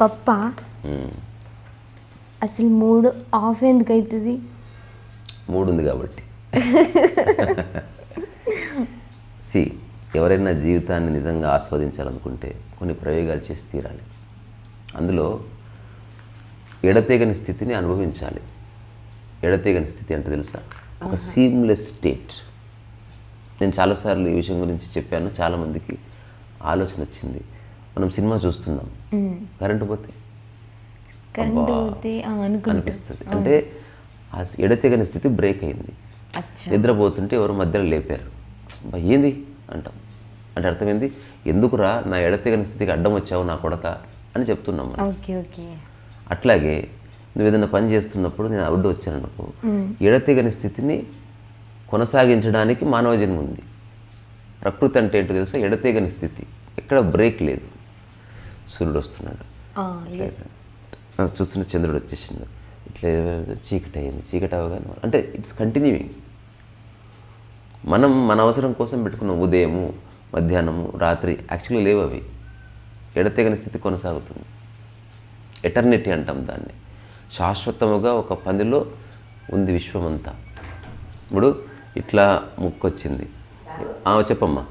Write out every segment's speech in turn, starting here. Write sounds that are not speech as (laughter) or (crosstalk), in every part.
పప్ప అసలు మూడు ఆఫ్ ఎందుకు అవుతుంది? మూడు ఉంది కాబట్టి. (laughs) సి ఎవరైనా జీవితాన్ని నిజంగా ఆస్వాదించాలనుకుంటే కొన్ని ప్రయోగాలు చేసి తీరాలి. అందులో ఎడతెగని స్థితిని అనుభవించాలి. ఎడతెగని స్థితి అంటే తెలుసా? ఒక సీమ్లెస్ స్టేట్ నేను చాలాసార్లు ఈ విషయం గురించి చెప్పాను చాలామందికి ఆలోచన వచ్చింది. మనం సినిమా చూస్తున్నాం. కరెంటు పోతే. అనిపిస్తుంది. అంటే ఆ ఎడతెగని స్థితి బ్రేక్ అయింది. నిద్రపోతుంటే ఎవరు మధ్యలో లేపారు. "అబ్బా, ఏంది? అంటాం. అంటే అర్థమైంది? ఎందుకురా నా ఎడతెగని స్థితికి అడ్డం వచ్చావు నా కొడక అని చెప్తున్నాం అట్లాగే నువ్వు ఏదైనా పని చేస్తున్నప్పుడు నేను అడ్డు వచ్చాను అనుకో ఎడతెగని స్థితిని కొనసాగించడానికి మానవ జన్మ ఉంది. ప్రకృతి అంటే ఏంటో తెలుసా? ఎడతెగని స్థితి. ఎక్కడ బ్రేక్ లేదు. సూర్యుడు వస్తున్నాడు. చూస్తున్న చంద్రుడు వచ్చేసిండు. ఇట్లా చీకటి అయింది చీకటి అవగానే అంటే ఇట్స్ కంటిన్యూయింగ్ మనం మన అవసరం కోసం పెట్టుకున్న ఉదయము మధ్యాహ్నము రాత్రి యాక్చువల్లీ లేవు అవి ఎడతెగని స్థితి కొనసాగుతుంది. ఎటర్నిటీ అంటాం దాన్ని. శాశ్వతముగా ఒక పందిలో ఉంది విశ్వమంతా. ఇప్పుడు ఇట్లా ముక్కు వచ్చింది ఆ, చెప్పమ్మా.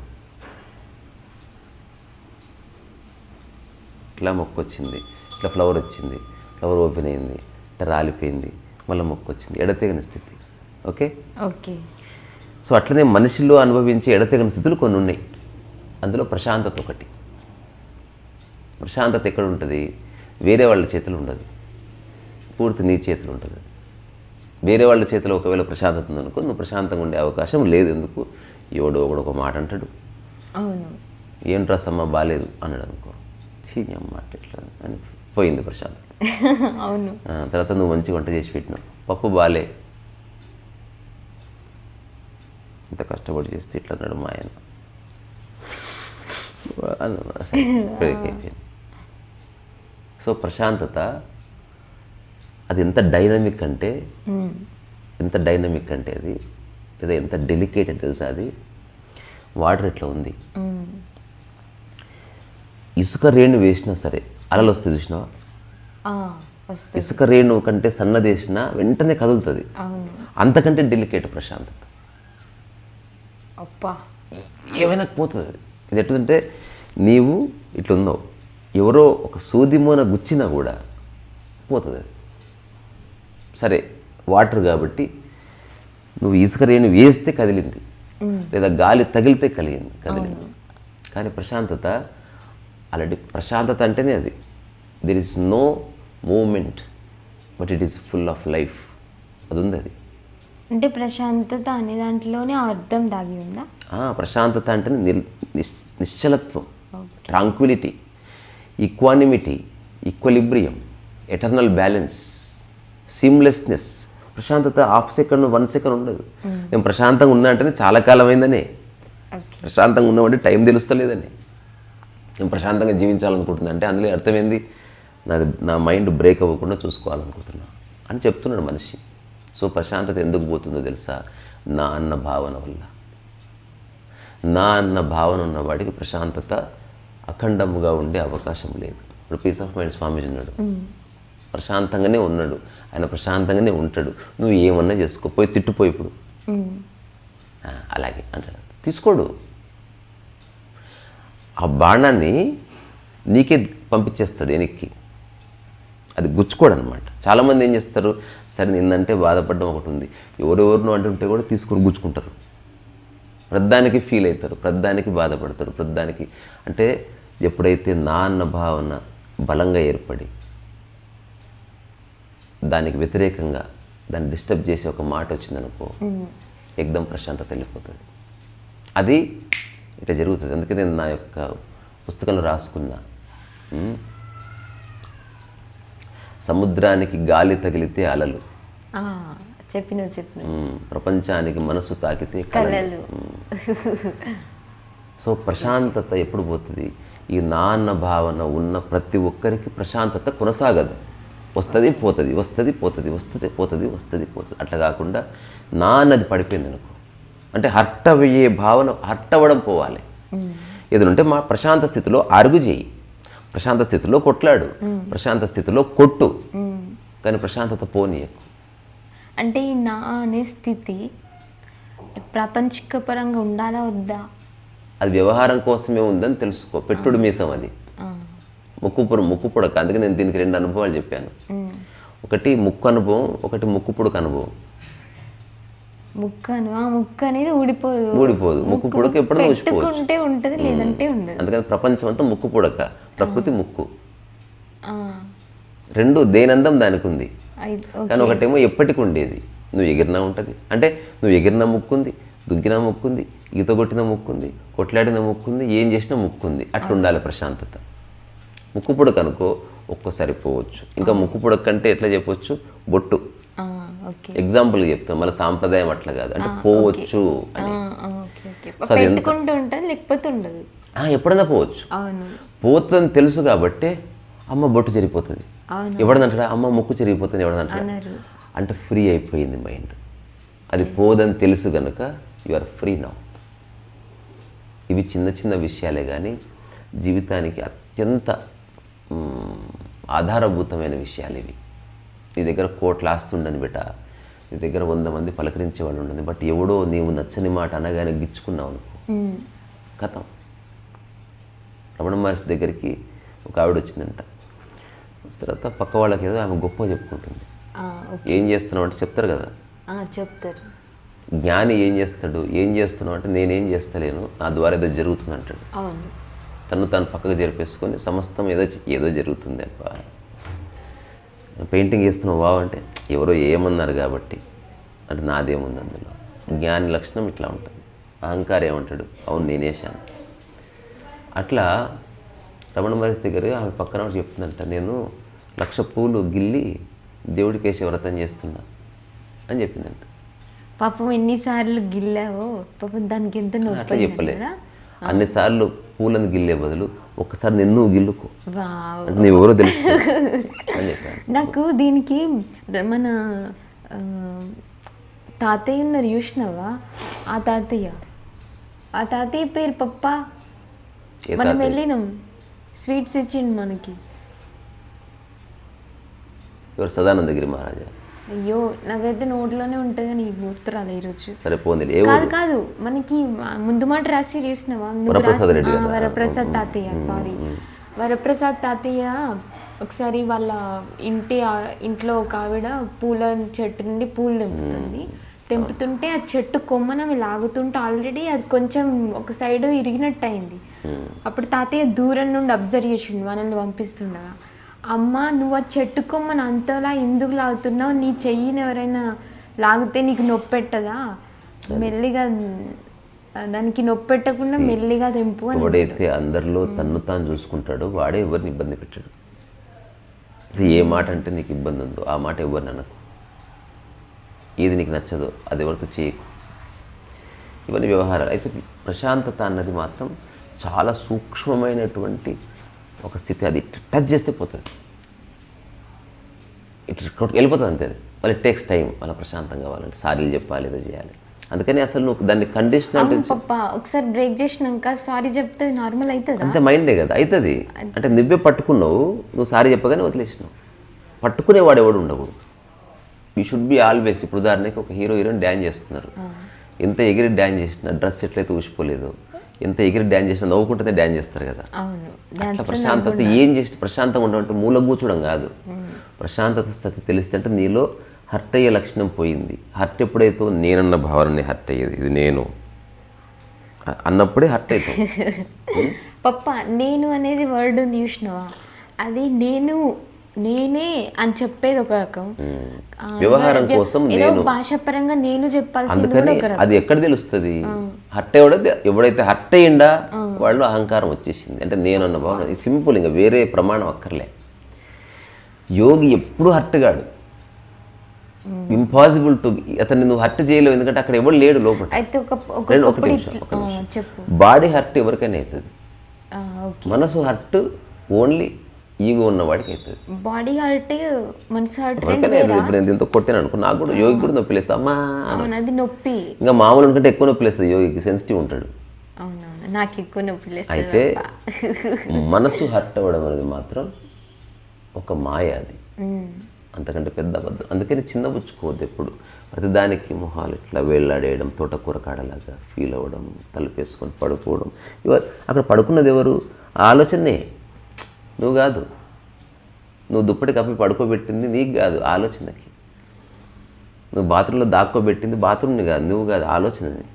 ఇట్లా మొక్క వచ్చింది ఇట్లా ఫ్లవర్ వచ్చింది. ఫ్లవర్ ఓపెన్ అయింది. ఇట్లా రాలిపోయింది. మళ్ళీ మొక్క వచ్చింది ఎడతెగని స్థితి. ఓకే? ఓకే. సో అట్లనే మనిషిలో అనుభవించే ఎడతెగని స్థితులు కొన్ని ఉన్నాయి. అందులో ప్రశాంతత ఒకటి. ప్రశాంతత ఎక్కడ ఉంటుంది? వేరే వాళ్ళ చేతిలో ఉండదు. పూర్తి నీ చేతిలో ఉంటుంది. వేరే వాళ్ళ చేతిలో ఒకవేళ ప్రశాంతత ఉందనుకో నువ్వు ప్రశాంతంగా ఉండే అవకాశం లేదు. ఎందుకు? ఎవడో ఒకడు ఒక మాట అంటాడు. అవును. ఏం డ్రెస్ అమ్మ బాగాలేదు అన్నాడు అనుకో. చీ అమ్మ ఇట్లా అని పోయింది ప్రశాంతత అవును. తర్వాత నువ్వు మంచి వంట చేసి పెట్టినావు. పప్పు బాలే. ఇంత కష్టపడి చేస్తే ఇట్లా అన్నాడు మా ఆయన. సో ప్రశాంతత అది ఎంత డైనమిక్ అంటే ఎంత డైనమిక్ అంటే అది లేదా ఎంత డెలికేటెడ్ తెలుసా అది? వాటర్ ఎట్లా ఉంది? ఇసుక రేణు వేసినా సరే అలలు వస్తాయి చూసినావా? ఇసుక రేణు కంటే సన్నదేసిన వెంటనే కదులుతుంది. అంతకంటే డెలికేట్ ప్రశాంతత. అప్పా ఏమైనా పోతుంది అది. ఇది ఎట్లుంటే నీవు ఇట్లా ఉన్నావు ఎవరో ఒక సూదిమోన గుచ్చినా కూడా పోతుంది అది. సరే వాటర్ కాబట్టి నువ్వు ఇసుక రేణు వేస్తే కదిలింది. లేదా గాలి తగిలితే కలిగింది కదిలింది. కానీ ప్రశాంతత ఆల్రెడీ ప్రశాంతత అంటేనే అది. There is no moment but it is full of life అది ఉంది అది. అంటే ప్రశాంతత అనే దాంట్లోనే అర్థం దాగి ఉందా? ప్రశాంతత అంటే నిశ్చలత్వం tranquility equanimity equilibrium eternal balance seamlessness ప్రశాంతత హాఫ్ సెకండ్ వన్ సెకండ్ ఉండదు. నేను ప్రశాంతంగా ఉన్నా అంటేనే చాలా కాలం అయిందని ప్రశాంతంగా ఉన్నామంటే టైం తెలుస్తలేదని. ప్రశాంతంగా జీవించాలనుకుంటున్నా అంటే అందులో అర్థమైంది నాది నా మైండ్ బ్రేక్ అవ్వకుండా చూసుకోవాలనుకుంటున్నా అని చెప్తున్నాడు మనిషి. సో ప్రశాంతత ఎందుకు పోతుందో తెలుసా? నా అన్న భావన వల్ల. నా అన్న భావన ఉన్న వాడికి ప్రశాంతత అఖండముగా ఉండే అవకాశం లేదు. ఇప్పుడు పీస్ ఆఫ్ మైండ్ స్వామీజీ ఉన్నాడు. ప్రశాంతంగానే ఉన్నాడు. ఆయన ప్రశాంతంగానే ఉంటాడు. నువ్వు ఏమన్నా చేసుకో పోయి తిట్టుపోయి ఇప్పుడు. అలాగే అంటాడు. తీసుకోడు. ఆ బాణాన్ని నీకే పంపించేస్తాడు వెనక్కి. అది గుచ్చుకోడు అనమాట చాలామంది ఏం చేస్తారు? సరే నిన్నంటే బాధపడడం ఒకటి ఉంది. ఎవరెవరినో అంటుంటే కూడా తీసుకొని గుచ్చుకుంటారు. ప్రద్దానికి ఫీల్ అవుతారు ప్రద్దానికి బాధపడతారు ప్రద్దానికి అంటే ఎప్పుడైతే నా అన్న భావన బలంగా ఏర్పడి దానికి వ్యతిరేకంగా దాన్ని డిస్టర్బ్ చేసే ఒక మాట వచ్చిందనుకో ఎగ్దం ప్రశాంతత వెళ్ళిపోతుంది. అది ఇట్లా జరుగుతుంది. అందుకే నేను నా యొక్క పుస్తకంలో రాసుకున్నా. సముద్రానికి గాలి తగిలితే అలలు. చెప్పిన చెప్పిన ప్రపంచానికి మనసు తాకితే కలలు. కలలు. సో ప్రశాంతత ఎప్పుడు పోతుంది? ఈ నా అన్న భావన ఉన్న ప్రతి ఒక్కరికి ప్రశాంతత కొనసాగదు. వస్తుంది పోతుంది వస్తుంది పోతుంది వస్తుంది పోతుంది వస్తుంది పోతుంది. అట్లా కాకుండా నా అన్నది పడిపోయింది అనుకో. అంటే హర్ట్ అయ్యే భావన హర్ట్ అవ్వడం పోవాలి ఏదంటే మా ప్రశాంత స్థితిలో అరుగు చేయి. ప్రశాంత స్థితిలో కొట్లాడు. ప్రశాంత స్థితిలో కొట్టు. కానీ ప్రశాంతత పోనీయకు. అంటే ఈ నా అనే స్థితి ప్రపంచిక పరంగా ఉండాలా వద్దా? అది వ్యవహారం కోసమే ఉందని తెలుసుకో. పెట్టుడు మీసం అది. ముక్కు ముక్కు పుడక అందుకే నేను దీనికి రెండు అనుభవాలు చెప్పాను. ఒకటి ముక్కు అనుభవం ఒకటి ముక్కు పుడక అనుభవం. ముక్కను ఆ ముక్క అనేది ఊడిపోదు. ఊడిపోదు. ముక్కు పుడక ఎప్పుడో పెట్టుకుంటే ఉంటది లేదంటే ఉండదు. అందుకని ప్రపంచం అంతా ముక్కు పుడక ప్రకృతి ముక్కు. రెండు దేనందం దానికి ఉంది కానీ ఒకటేమో ఎప్పటికి ఉండేది. నువ్వు ఎగిరినా ఉంటుంది. అంటే నువ్వు ఎగిరిన ముక్కుంది దుగ్గిన ముక్కుంది ఈత కొట్టిన ముక్కుంది కొట్లాడిన ముక్కుంది ఏం చేసినా ముక్కుంది. అట్లా ఉండాలి ప్రశాంతత. ముక్కు పుడక అనుకో ఒక్కసారి పోవచ్చు. ఇంకా ముక్కు పుడక కంటే ఎట్లా చెప్పొచ్చు? బొట్టు. ఎగ్జాంపుల్ చెప్తాం. మన సాంప్రదాయం అట్లా కాదు. అంటే పోవచ్చు అని. లేకపోతే ఉండదు. ఎప్పుడైనా పోవచ్చు. పోతుందని తెలుసు కాబట్టే అమ్మ బొట్టు చెరిగిపోతుంది. అవును. ఎవడనంటాడా అమ్మ ముక్కు చెరిగిపోతుంది ఎవడనంటాడా అన్నారు అంటే ఫ్రీ అయిపోయింది మైండ్. అది పోదని తెలుసు కనుక యు ఆర్ ఫ్రీ నౌ ఇవి చిన్న చిన్న విషయాలే కానీ జీవితానికి అత్యంత ఆధారభూతమైన విషయాలు ఇవి. నీ దగ్గర కోట్ల ఆస్తుండని బిడ్డ నీ దగ్గర వంద మంది పలకరించే వాళ్ళు ఉండదు బట్ ఎవడో నీవు నచ్చని మాట అనగానే గిచ్చుకున్నావు అనుకో. కథం రమణ మహర్షి దగ్గరికి ఒక ఆవిడ వచ్చిందంట. తర్వాత పక్క వాళ్ళకి ఏదో ఆమె గొప్ప చెప్పుకుంటుంది. ఏం చేస్తున్నావు అంటే చెప్తారు కదా. చెప్తారు. జ్ఞాని ఏం చేస్తాడు ఏం చేస్తున్నావు అంటే నేనేం చేస్తలేను నా ద్వారా ఏదో జరుగుతుంది అంటాడు తను తాను పక్కకు జరిపేసుకొని సమస్తం ఏదో ఏదో జరుగుతుంది అప్ప పెయింటింగ్ వేస్తున్నావు వావ్ అంటే ఎవరో ఏమన్నారు కాబట్టి అంటే నాదేముంది అందులో. జ్ఞాని లక్షణం ఇట్లా ఉంటుంది. అహంకారం ఏమంటాడు? అవును నేనేశాను అట్లా రమణ మహర్షి దగ్గర ఆమె పక్కన ఒకటి చెప్తుందంట నేను లక్ష పూలు గిల్లి దేవుడికి వేసే వ్రతం చేస్తున్నా అని చెప్పిందంట. పాపం ఎన్నిసార్లు గిల్లావో పాపం దానికి ఎంత అట్లా నొప్పి చెప్పలే. అన్నిసార్లు పూలను గిల్లే బదులు ఒక్కసారి నిన్ను గిల్లుకో. వావ్. అంటే నువ్వు ఎవరో చెప్పాను. నాకు దీనికి మన తాతయ్య ఉన్నారు చూసినావా ఆ తాతయ్య. ఆ తాతయ్య పేరు పప్ప. మనం? వెళ్ళినాం. స్వీట్స్ ఇచ్చిండు మనకి. ఎవరు సదానందగిరి మహారాజా? అయ్యో నాకైతే నోట్లోనే ఉంటుంది కానీ గుర్తురాలి ఈరోజు. సరే కాదు కాదు మనకి ముందు మాట రాసి చూసినావా? వరప్రసాద్ తాతయ్య సారీ వరప్రసాద్ తాతయ్య ఒకసారి వాళ్ళ ఇంటి ఇంట్లో ఒక ఆవిడ పూల చెట్టు నుండి పూలు తెంపుతుంది. తెంపుతుంటే ఆ చెట్టు కొమ్మన లాగుతుంటే ఆల్రెడీ అది కొంచెం ఒక సైడ్ ఇరిగినట్టు అయింది అప్పుడు తాతయ్య దూరం నుండి అబ్జర్వ్ చేసిండు మనల్ని పంపిస్తుండగా అమ్మ నువ్వు ఆ చెట్టు కొమ్మను అంతలా ఎందుకు లాగుతున్నావు? నీ చెయ్యిని ఎవరైనా లాగితే నీకు నొప్పి పెట్టదా? మెల్లిగా దానికి నొప్పి పెట్టకుండా మెల్లిగా తెంపు ఎవడైతే అందరిలో తన్ను తాను చూసుకుంటాడో వాడే ఎవరిని ఇబ్బంది పెట్టాడు? ఏ మాట అంటే నీకు ఇబ్బంది ఉందో ఆ మాట ఎవరిని అనకు. ఏది నీకు నచ్చదో అది ఎవరితో చేయకు. ఇవన్నీ వ్యవహారాలు. అయితే ప్రశాంతత అన్నది మాత్రం చాలా సూక్ష్మమైనటువంటి ఒక స్థితి అది టచ్ చేస్తే పోతుంది. కొట్టు- వెళ్ళిపోతుంది అంతే అది. మళ్ళీ టేక్స్ టైం మళ్ళీ ప్రశాంతం కావాలంటే సారీలు చెప్పాలి ఏదో చేయాలి. అందుకని అసలు నువ్వు దాన్ని కండిషన్ అంటే ఒకసారి బ్రేక్ చేసినాక సారీ చెప్తే నార్మల్ అవుతుందా? అంతే మైండే కదా అవుతుంది. అంటే నువ్వే పట్టుకున్నావు నువ్వు సారీ చెప్పగానే వదిలేసినావు. పట్టుకునేవాడు ఎవడు ఉండకూడదు. యూ షుడ్ బి ఆల్వేస్ ఇప్పుడు ఉదాహరణకి ఒక హీరో హీరోయిన్ డ్యాన్స్ చేస్తున్నారు. ఎంత ఎగిరి డ్యాన్స్ చేసినా డ్రెస్ ఎట్లయితే ఊసిపోలేదు ఎంత ఎగిరి డ్యాన్స్ చేసినా నవ్వుకుంటేనే డ్యాన్స్ చేస్తారు కదా. అట్లా ప్రశాంతత ఏం చేసి ప్రశాంతంగా ఉండమంటే మూల కూర్చోడం కాదు. ప్రశాంతత స్థితి తెలిస్తే అంటే నీలో హర్ట్ అయ్యే లక్షణం పోయింది. హర్ట్ ఎప్పుడైతే నేనన్న భావనని హర్ట్ అయ్యేది ఇది నేను. అన్నప్పుడే హర్ట్ అవుతాం పప్ప నేను అనేది వర్డ్ ఉంది చూసినావా? అది నేను నేనే అని చెప్పేది ఒక రకం. వ్యవహారం వ్య- కోసం నేను. భాషపరంగా నేను చెప్పాల్సింది అందుకని అది ఎక్కడ తెలుస్తుంది? హర్ట్ ఎవడ ఎవడైతే హర్ట్ అయ్యిండా వాళ్ళు అహంకారం వచ్చేసింది. అంటే నేను అన్న భావన సింపుల్ ఇంకా వేరే ప్రమాణం అక్కర్లే. యోగి ఎప్పుడు హర్ట్ కాడు. ఇంపాసిబుల్ టు అతన్ని నువ్వు హర్ట్ చేయలేవు ఎందుకంటే అక్కడ ఎవడు లేడు లోపల. ఒక నిమిషం, ఒక నిమిషం. బాడీ హర్ట్ ఎవరికైనా అవుతుంది. మనసు హర్ట్ ఓన్లీ ఈగో ఉన్నవాడికి అవుతుంది. బాడీ హర్ట్ మనసు హర్ట్. ఇప్పుడు నేను దీంతో కొట్టాను అనుకో నాకు కూడా యోగి కూడా నొప్పి లేస్తుంది. అమ్మా అది నొప్పి. ఇంకా మామూలు అనుకుంటే ఎక్కువ నొప్పి లేస్తుంది యోగికి సెన్సిటివ్ ఉంటాడు. నాకు ఎక్కువ నొప్పి అయితే మనసు హర్ట్ అవ్వడం అనేది మాత్రం ఒక మాయ అది. అంతకంటే పెద్ద అబద్ధం. అందుకని చిన్నబుచ్చుకోవద్దు ఎప్పుడు. ప్రతిదానికి మొహాలు ఇట్లా వేళ్ళాడేయడం తోటకూర కాడలాగా ఫీల్ అవ్వడం తలుపేసుకొని పడుకోవడం. అక్కడ పడుకున్నది ఎవరు? ఆలోచనే నువ్వు కాదు. నువ్వు దుప్పటి కప్పి పడుకోబెట్టింది నీకు కాదు ఆలోచనకి. నువ్వు బాత్రూంలో దాక్కోబెట్టింది బాత్రూమ్ని కాదు నువ్వు కాదు ఆలోచనని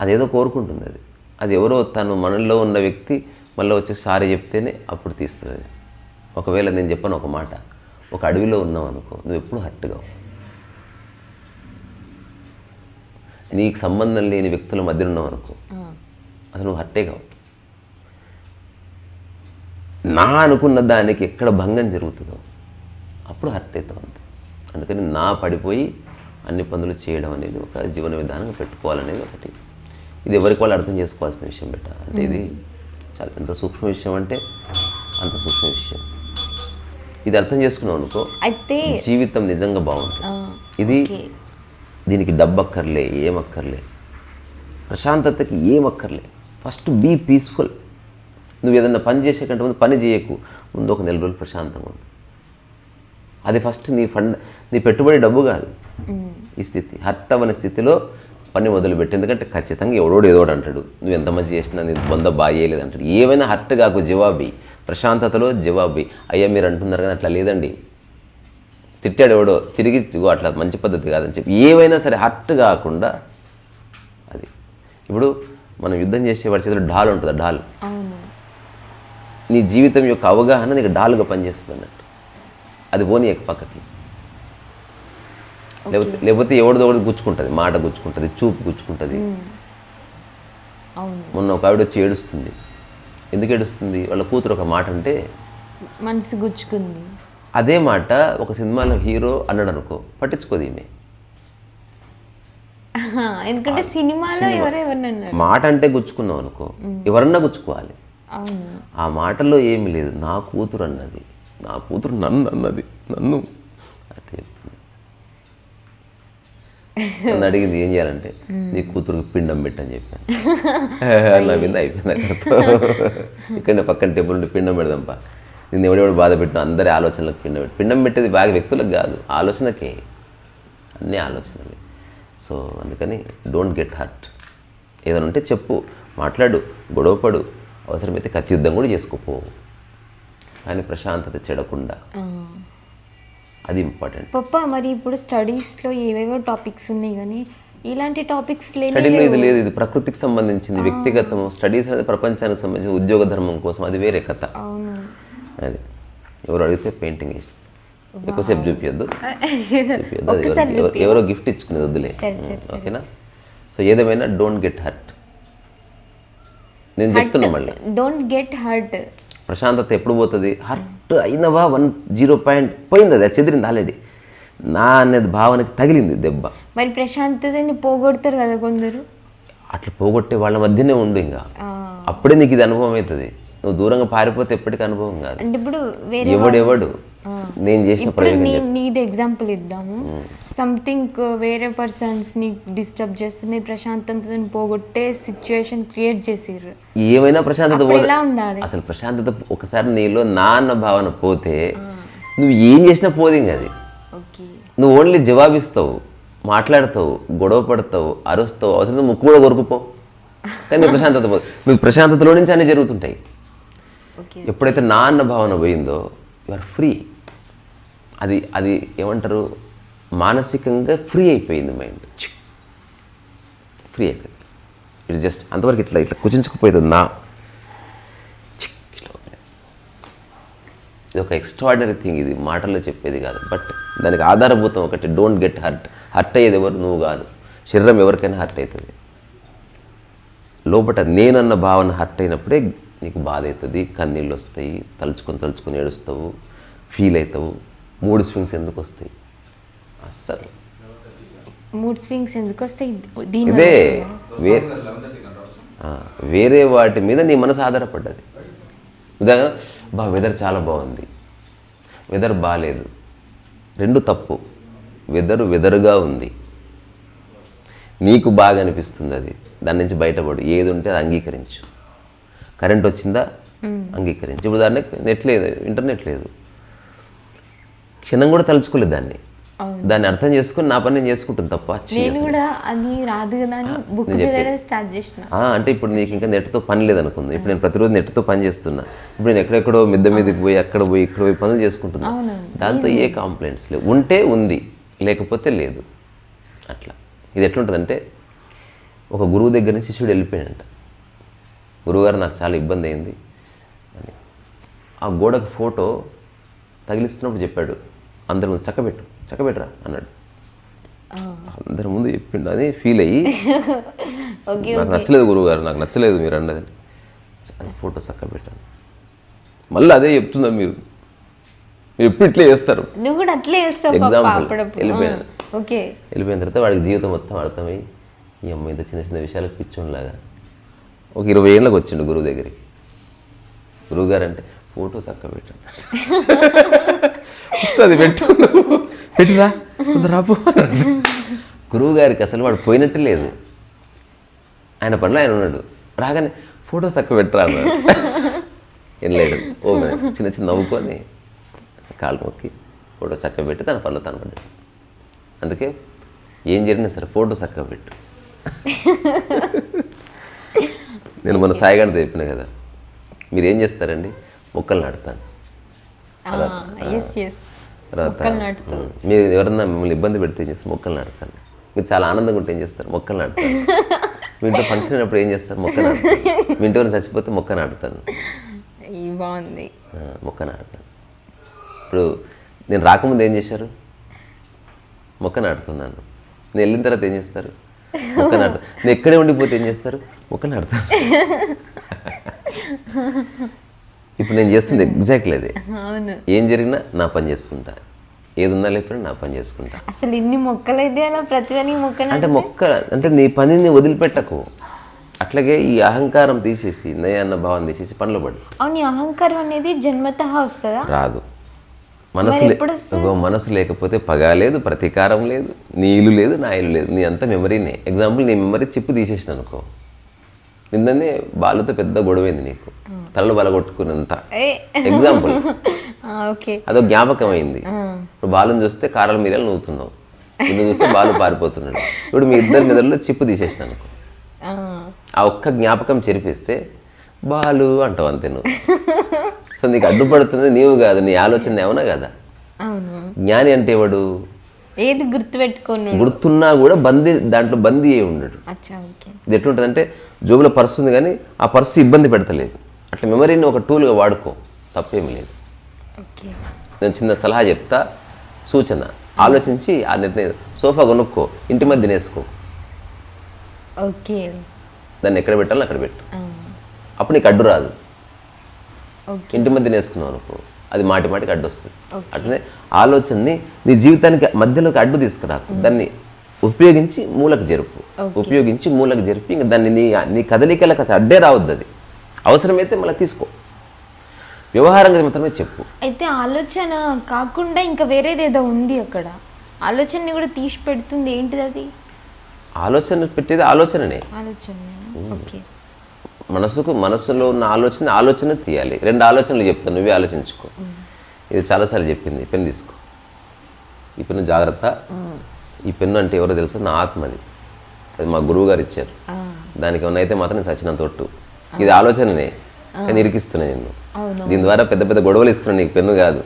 అదేదో కోరుకుంటుంది అది. అది ఎవరో తను మనలో ఉన్న వ్యక్తి మళ్ళీ వచ్చి సారీ చెప్తేనే అప్పుడు తీస్తుంది. ఒకవేళ నేను చెప్పాను ఒక మాట ఒక అడవిలో ఉన్నావు అనుకో నువ్వు ఎప్పుడు హర్ట్గా నీకు సంబంధం లేని వ్యక్తుల మధ్య ఉన్నావు అనుకో అసలు నువ్వు హర్టే కావు. నా అనుకున్న దానికి ఎక్కడ భంగం జరుగుతుందో అప్పుడు హర్ట్ అవుతావు అంతే అందుకని నా పడిపోయి అన్ని పనులు చేయడం అనేది ఒక జీవన విధానంగా పెట్టుకోవాలనేది ఒకటి. ఇది ఎవరికి వాళ్ళు అర్థం చేసుకోవాల్సిన విషయం బెట్ట అంటే ఇది చాలా ఎంత సూక్ష్మ విషయం అంటే అంత సూక్ష్మ విషయం. ఇది అర్థం చేసుకున్నావు అనుకో అయితే జీవితం నిజంగా బాగుంటుంది. ఇది. దీనికి డబ్బు అక్కర్లే ఏం అక్కర్లే ప్రశాంతతకి ఏం అక్కర్లే ఫస్ట్ బీ పీస్ఫుల్. నువ్వు ఏదన్నా పని చేసే కంటే ముందు పని చేయకు. ముందు ఒక నెల రోజులు ప్రశాంతంగా ఉండు. అది ఫస్ట్ నీ ఫండ్ నీ పెట్టుబడి డబ్బు కాదు. ఈ స్థితి హర్ట్ అవ్వని స్థితిలో పని మొదలుపెట్టి. ఎందుకంటే ఖచ్చితంగా ఎవడోడు ఏదోడు అంటాడు. నువ్వు ఎంత మంచి చేసినా నీ బొంద బాగా చేయలేదు అంటాడు. ఏమైనా హర్ట్ కాకు జవాబి ప్రశాంతతలో జవాబి అయ్యా మీరు అంటున్నారు కదా అట్లా లేదండి. తిట్టాడు ఎవడో తిరిగి అట్లా మంచి పద్ధతి కాదని చెప్పి. ఏవైనా సరే హర్ట్ కాకుండా అది. ఇప్పుడు మనం యుద్ధం చేసే వాడి చేతిలో డాల్ ఉంటుంది? అవును. నీ జీవితం యొక్క అవగాహన నీకు డాల్గా పనిచేస్తుంది అన్నట్టు అది పోనీ పక్కకి. లేకపోతే లేకపోతే ఎవరిదో ఒకటి గుచ్చుకుంటుంది మాట గుచ్చుకుంటుంది చూపు గుచ్చుకుంటుంది. మొన్న ఒక ఆవిడ వచ్చి ఏడుస్తుంది. ఎందుకు ఏడుస్తుంది? వాళ్ళ కూతురు ఒక మాట అంటే మనసు గుచ్చుకుంది. అదే మాట ఒక సినిమాలో హీరో అన్నాడు అనుకో పట్టించుకోదు ఈమె. ఎందుకంటే సినిమాలో మాట అంటే గుచ్చుకున్నావు అనుకో ఎవరన్నా గుచ్చుకోవాలి. ఆ మాటల్లో ఏమీ లేదు. నా కూతురు అన్నది. నా కూతురు నన్ను అన్నది. నన్ను. అట్లా చెప్తుంది. నన్ను అడిగింది ఏం చేయాలంటే నీ కూతురుకి పిండం పెట్టని చెప్పాను. నా మీద అయిపోయింది. ఇక్కడ పక్కన టేబుల్ ఉంటే పిండం పెడదాంపా. నేను ఎవడెవడు బాధ పెట్టినా అందరి ఆలోచనలకు పిండం పెట్టి. పిండం పెట్టేది బాగా వ్యక్తులకు కాదు ఆలోచనకే. అన్ని ఆలోచనలే. సో అందుకని డోంట్ గెట్ హర్ట్ ఏదైనా ఉంటే చెప్పు. మాట్లాడు గొడవపడు. అవసరమైతే కత్తి యుద్ధం కూడా చేసుకోపో కానీ ప్రశాంతత చెడకుండా. అది ఇంపార్టెంట్. పప్ప మరి ఇప్పుడు స్టడీస్లో ఏవేవో టాపిక్స్ ఉన్నాయి కానీ ఇలాంటి టాపిక్స్ లేని స్టడీలో ఇది లేదు ఇది ప్రకృతికి సంబంధించింది వ్యక్తిగతం స్టడీస్ అనేది ప్రపంచానికి సంబంధించిన ఉద్యోగ ధర్మం కోసం అది వేరే కథ. అది. ఎవరు అడిగితే పెయింటింగ్ వేసి. ఎక్కువసేపు చూపించద్దు (laughs) ఎవరు- గిఫ్ట్ ఇచ్చుకునేది వద్దులే. ఓకేనా? సో ఏదేమైనా డోంట్ గెట్ హర్ట్. నేను చెప్తున్నా మళ్ళీ. డోంట్ గెట్ హర్ట్ ప్రశాంతత ఎప్పుడు పోతుంది? హర్ట్ అయినవా? వన్ జీరో పాయింట్ పోయింది అది చెదిరింది ఆల్రెడీ నా అనేది భావనకి తగిలింది దెబ్బ. మరి ప్రశాంతతని పోగొడతారు కదా కొందరు. అట్లా పోగొట్టే వాళ్ళ మధ్యనే ఉండు ఇంకా. అప్పుడే నీకు ఇది అనుభవం అవుతుంది. నువ్వు దూరంగా పారిపోతే ఎప్పటికీ అనుభవం కాదు. అంటే ఇప్పుడు ఎవడెవడు? నేను చేసిన నీది ఎగ్జాంపుల్ ఇద్దాము. సంథింగ్ వేరే పర్సన్స్ని డిస్టర్బ్ చేస్తుంది ప్రశాంతతని పోగొట్టే సిచ్యువేషన్ క్రియేట్ చేసిర్రు. ఏమైనా ప్రశాంతత ఎలా ఉండాలి? అసలు ప్రశాంతత ఒకసారి నీలో నా అన్న భావన పోతే నువ్వు ఏం చేసినా పోదు ఇంక అది. నువ్వు ఓన్లీ జవాబిస్తావు మాట్లాడతావు గొడవ పడతావు అరుస్తావు అవసరం ముక్కు కూడా కొరుకుపో. కానీ నీ ప్రశాంతత పోదు నువ్వు ప్రశాంతతలో నుంచి అన్నీ జరుగుతుంటాయి. ఎప్పుడైతే నా అన్న భావన పోయిందో యు ఆర్ ఫ్రీ అది అది ఏమంటారు? మానసికంగా ఫ్రీ అయిపోయింది మైండ్ ఫ్రీ అయిపోయింది. ఇట్ జస్ట్ అంతవరకు ఇట్లా ఇట్లా కుచించుకుపోయేది నా ఇది ఒక ఎక్స్ట్రాడినరీ థింగ్ ఇది మాటల్లో చెప్పేది కాదు. బట్ దానికి ఆధారభూతం ఒకటి డోంట్ గెట్ హర్ట్ హర్ట్ అయ్యేది ఎవరు? నువ్వు కాదు. శరీరం ఎవరికైనా హర్ట్ అవుతుంది. లోపట నేనన్న భావన హర్ట్ అయినప్పుడే నీకు బాధ అవుతుంది. కన్నీళ్ళు వస్తాయి తలుచుకొని తలుచుకొని ఏడుస్తావు ఫీల్ అవుతావు. మూడు స్వింగ్స్ ఎందుకు వస్తాయి? అస్సలు. మూడ్ స్వింగ్స్ ఎందుకు వస్తాయి? దీని ఇదే వే ఆ, వేరే వాటి మీద నీ మనసు ఆధారపడ్డది. ఉదాహరణ బా వెదర్ చాలా బాగుంది. వెదర్ బాగాలేదు రెండు తప్పు. వెదరు వెదరుగా ఉంది. నీకు బాగా అనిపిస్తుంది అది. దాని నుంచి బయటపడు. ఏది ఉంటే అది అంగీకరించు. కరెంట్ వచ్చిందా? అంగీకరించు. ఇప్పుడు దాన్ని నెట్ లేదు. ఇంటర్నెట్ లేదు. క్షణం కూడా తలుచుకోలేదు దాన్ని. దాన్ని అర్థం చేసుకుని నా పని నేను చేసుకుంటాను తప్ప నేను కూడా అది రాదు కదా అని బుక్ చదవడం స్టార్ట్ చేసిన. అంటే ఇప్పుడు నీకు ఇంకా నెట్తో పని లేదనుకుంది. ఇప్పుడు నేను ప్రతిరోజు నెట్తో పని చేస్తున్నా. ఇప్పుడు నేను ఎక్కడెక్కడో మిద్ద మీదకి పోయి అక్కడ పోయి ఇక్కడ పోయి పనులు చేసుకుంటున్నా. దాంతో ఏ కంప్లైంట్స్ లేవు. ఉంటే ఉంది లేకపోతే లేదు. అట్లా. ఇది ఎట్లుంటుందంటే ఒక గురువు దగ్గర నుంచి శిష్యుడు వెళ్ళిపోయాడంట. గురువుగారు నాకు చాలా ఇబ్బంది అయింది అని. ఆ గోడకు ఫోటో తగిలిస్తున్నప్పుడు చెప్పాడు అందరి చక్కబెట్టు. చక్కబెట్టరా అన్నాడు. అందరి ముందు చెప్పిండు అని ఫీల్ అయ్యి ఓకే నాకు నచ్చలేదు గురువుగారు నాకు నచ్చలేదు మీరు అన్నది. అది ఫోటో చక్క పెట్టాను మళ్ళీ అదే చెప్తున్నారు మీరు. మీరు ఎప్పుడు ఇట్లే చేస్తారు? నువ్వు కూడా అట్లే చేస్తావు అప్పుడప్పుడు. వెళ్ళిపోయాను. ఓకే. వెళ్ళిపోయిన తర్వాత వాడికి జీవితం మొత్తం అర్థమై ఈ అమ్మాయి ఇంత చిన్న చిన్న విషయాలకు పిచ్చోన్లాగా. ఒక ఇరవై ఏళ్ళకి వచ్చిండు గురువు దగ్గరికి. గురువుగారు అంటే ఫోటో చక్క పెట్టాను (laughs) అది పెట్టు కొంత రాపు. గురువు గారికి అసలు వాడు పోయినట్టు లేదు. ఆయన పనిలో ఆయన ఉన్నాడు. రాగానే ఫోటో చక్క పెట్టరా అన్నాడు ఏం లేదు. ఓ చిన్న చిన్న నవ్వుకొని కాళ్ళు మొక్కి ఫోటో చక్క పెట్టి తన పనిలో తను పడ్డాడు. అందుకే ఏం జరిగినా సరే ఫోటో చక్క పెట్టు. నేను మన సాయిగాడితో చెప్పిన కదా మీరు ఏం చేస్తారండి? మొక్కలు నాటుతాను. మీరు ఎవరన్నా మిమ్మల్ని ఇబ్బంది పెడితే ఏం చేస్తారు? మొక్కలు నాటుతాను మీరు చాలా ఆనందంగా ఉంటే ఏం చేస్తారు? మొక్కలు నాటుతాను (laughs) మీ ఇంట్లో ఫంక్షన్ అయినప్పుడు ఏం చేస్తారు? మొక్క నాటుతాను మీ ఇంటి చచ్చిపోతే మొక్క నాటుతాను బాగుంది. మొక్క నాటుతాను ఇప్పుడు నేను రాకముందు ఏం చేశారు? మొక్క నాటుతున్నాను. నేను వెళ్ళిన తర్వాత ఏం చేస్తారు? మొక్క నాటు నేను ఎక్కడే ఉండిపోతే ఏం చేస్తారు? మొక్క నాటుతాను (laughs) ఇప్పుడు నేను చేస్తుంది ఎగ్జాక్ట్లీ అదే. అవును. ఏం జరిగినా నా పని చేసుకుంటా. ఏది ఉన్నా లేకపోయినా నా పని చేసుకుంటా. అసలు ఇన్ని మొక్కలు అయితే అలా ప్రతిదానికి మొక్కలు అంటే మొక్క అంటే నీ పనిని వదిలిపెట్టకు. అట్లాగే ఈ అహంకారం తీసేసి నే అన్న భావం తీసేసి పనిలో పడు. అవును అహంకారం అనేది జన్మతః వస్తుందా? రాదు. మనసు మనసు లేకపోతే పగ లేదు ప్రతీకారం లేదు నీ ఇల్లు లేదు నా ఇల్లు లేదు. నీ అంతా మెమరీనే ఎగ్జాంపుల్ నీ మెమరీ చిప్పు తీసేసిన అనుకో నిన్ననే బాలుతో పెద్ద గొడవైంది నీకు. తలలో బల కొట్టుకున్నంత ఏ ఎగ్జాంపుల్ అదో జ్ఞాపకం అయింది ఇప్పుడు బాలుని చూస్తే కారాల మీరేలు నవ్వుతున్నావు. నిన్ను చూస్తే బాలు పారిపోతున్నాడు. ఇప్పుడు మీ ఇద్దరి మెదడులో చిప్పు తీసేసిన అనుకో. ఆ, ఒక్క జ్ఞాపకం చెరిపిస్తే బాలు అంటావు అంతే నువ్వు. సో నీకు అడ్డుపడుతున్నది నీవు కాదు నీ ఆలోచన ఏమన్నా కదా? జ్ఞాని అంటే ఎవడు? ఏది గుర్తుపెట్టుకోను. గుర్తున్నా కూడా బందీ దాంట్లో బందీ అయి ఉండడు. ఇది ఎట్లుంటుందంటే జోబులో పర్సు ఉంది కానీ ఆ పర్సు ఇబ్బంది పెడతలేదు. అట్లా మెమరీని ఒక టూల్గా వాడుకో తప్పేమీ లేదు. ఓకే. నేను చిన్న సలహా చెప్తా సూచన ఆలోచించి ఆ నిర్ణయం సోఫా కొనుక్కో ఇంటి మధ్య తినేసుకో. ఓకే. దాన్ని ఎక్కడ పెట్టాలో అక్కడ పెట్టు. అప్పుడు నీకు అడ్డు రాదు. ఇంటి మధ్య నేసుకున్నావు అనుకో అది మాటి మాటికి అడ్డు వస్తుంది. అట్లనే ఆలోచనని నీ జీవితానికి మధ్యలోకి అడ్డు తీసుకురాకు. దాన్ని ఉపయోగించి మూలకు జరుపు. ఉపయోగించి మూలకు జరిపి. ఇంకా దాన్ని నీ నీ కదలికలకు అడ్డే రావద్దు అది అవసరమైతే మళ్ళీ తీసుకో. వ్యవహారంగా మాత్రమే చెప్పు. అయితే ఆలోచన కాకుండా ఇంకా వేరేది ఏదో ఉంది అక్కడ. ఆలోచనని కూడా తీసి పెడుతుంది. ఏంటిది అది? ఆలోచన పెట్టేది ఆలోచననే. ఆలోచన ఓకే. మనసుకు మనసులో ఉన్న ఆలోచన ఆలోచన తీయాలి. రెండు ఆలోచనలు చెప్తాను నువ్వే ఆలోచించుకో. ఇది చాలాసార్లు చెప్పింది. పెన్ను తీసుకో. ఈ పెన్ను జాగ్రత్త. ఈ పెన్ను అంటే ఎవరో తెలుసా? నా ఆత్మది అది. మా గురువు గారు ఇచ్చారు దానికి ఏమన్నా అయితే మాత్రం చచ్చిన తొట్టు ఇది ఆలోచననే. కానీ ఇరికిస్తున్నా నేను దీని ద్వారా పెద్ద పెద్ద గొడవలు ఇస్తున్నాను నీకు పెన్ను కాదు.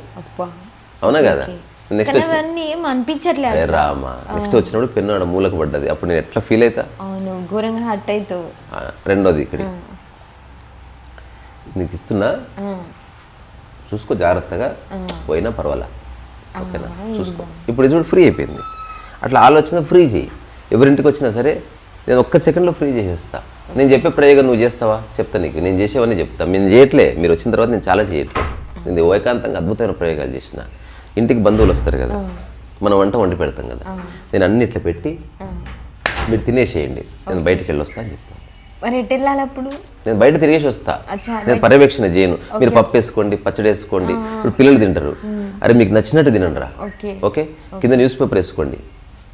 అవునా కదా? నెక్స్ట్ అరే రామా నెక్స్ట్ వచ్చినప్పుడు పెన్ను ఆడ మూలకు పడ్డది. అప్పుడు నేను ఎట్లా ఫీల్ అవుతా అవును ఘోరంగా హట్ అవుతావు రెండోది ఇక్కడ. నీకు ఇస్తున్నా? చూసుకో జాగ్రత్తగా. పోయినా పర్వాలా? ఓకేనా? చూసుకో. ఇప్పుడు ఇది చూడు ఫ్రీ అయిపోయింది. అట్లా ఆలోచన ఫ్రీ చేయి ఎవరింటికి వచ్చినా సరే నేను ఒక్క సెకండ్లో ఫ్రీ చేసేస్తా. నేను చెప్పే ప్రయోగం నువ్వు చేస్తావా? చెప్తా నీకు. నేను చేసేవన్నీ చెప్తా. నేను చేయట్లే. మీరు వచ్చిన తర్వాత నేను చాలా చేయట్లేదు నేను ఏకాంతంగా అద్భుతమైన ప్రయోగాలు చేసిన. ఇంటికి బంధువులు వస్తారు కదా. మనం వంట వండి పెడతాం కదా. నేను అన్ని ఇట్లా పెట్టి మీరు తినేసేయండి. నేను బయటికి వెళ్ళి వస్తా అని చెప్తాను. మరి ఎటు నేను బయట తిరిగేసి వస్తా. నేను పర్యవేక్షణ చేయను. మీరు పప్పు వేసుకోండి పచ్చడి వేసుకోండి. ఇప్పుడు పిల్లలు తింటారు. అరే మీకు నచ్చినట్టు తినండి రా ఓకే ఓకే కింద న్యూస్ పేపర్ వేసుకోండి.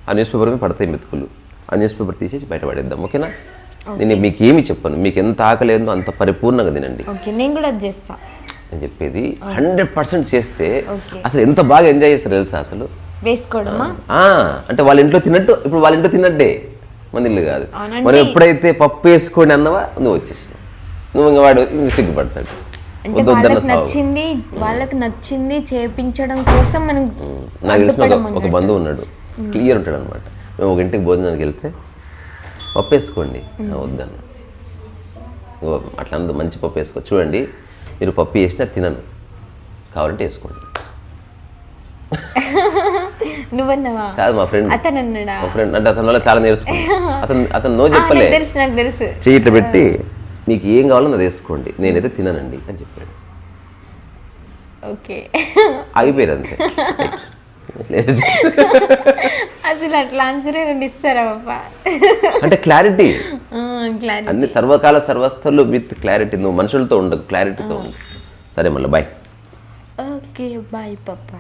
ఆ న్యూస్ పేపర్ మీద పడతాయి మెతుకులు. ఆ న్యూస్ పేపర్ తీసేసి బయట పడేద్దాం. ఓకేనా నేను మీకు ఏమి చెప్పను మీకు ఎంత ఆకలేదో అంత పరిపూర్ణంగా తినండి. నేను కూడా చేస్తా. నేను చెప్పేది హండ్రెడ్ పర్సెంట్ చేస్తే. అసలు ఎంత బాగా ఎంజాయ్ చేస్తారు తెలుసా అసలు? వేసుకోవడమా? ఆ, అంటే వాళ్ళ ఇంట్లో తిన్నట్టు ఇప్పుడు వాళ్ళ ఇంట్లో తిన్నట్టే మన ఇల్లు కాదు. మనం ఎప్పుడైతే పప్పు వేసుకొని అన్నవా నువ్వు వచ్చేసినావు. నువ్వు ఇంకా వాడు సిగ్గుపడతాడు. అంటే వాళ్ళకి నచ్చింది వాళ్ళకి నచ్చింది చేపించడం కోసం మనం నాకు తెలిసిన. ఒక బంధువు ఉన్నాడు. క్లియర్ ఉంటాడు అనమాట మేము ఒక ఇంటికి భోజనానికి వెళ్తే పప్పు వేసుకోండి "ఆ, వద్దన్న. ఇగో అట్లా అందరూ మంచి పప్పు వేసుకో చూడండి మీరు పప్పు వేసినా తినను. కావాలంటే వేసుకోండి. (laughs) నువ్వన్నావా? కాదు మా ఫ్రెండ్. అతను అన్నాడా మా ఫ్రెండ్. అంటే అతని వల్ల చాలా నేర్చుకున్నాను. (laughs) అతను అతను నో చెప్పలే. తెలుసు నాకు తెలుసు. చెయ్యి ఇట్లా పెట్టి మీకు ఏం కావాలో అది వేసుకోండి. నేనైతే తిననండి అని చెప్పాడు. ఓకే. ఆగిపోయారు అంతే. (laughs) అసలు అట్లా ఆన్సర్ ఏమైనా ఇస్తారా అంటే క్లారిటీ అన్ని సర్వకాల సర్వస్థలు విత్ క్లారిటీ నువ్వు మనుషులతో ఉండకు క్లారిటీతో ఉండు. సరే మళ్ళీ బాయ్ ఓకే బాయ్ పాప.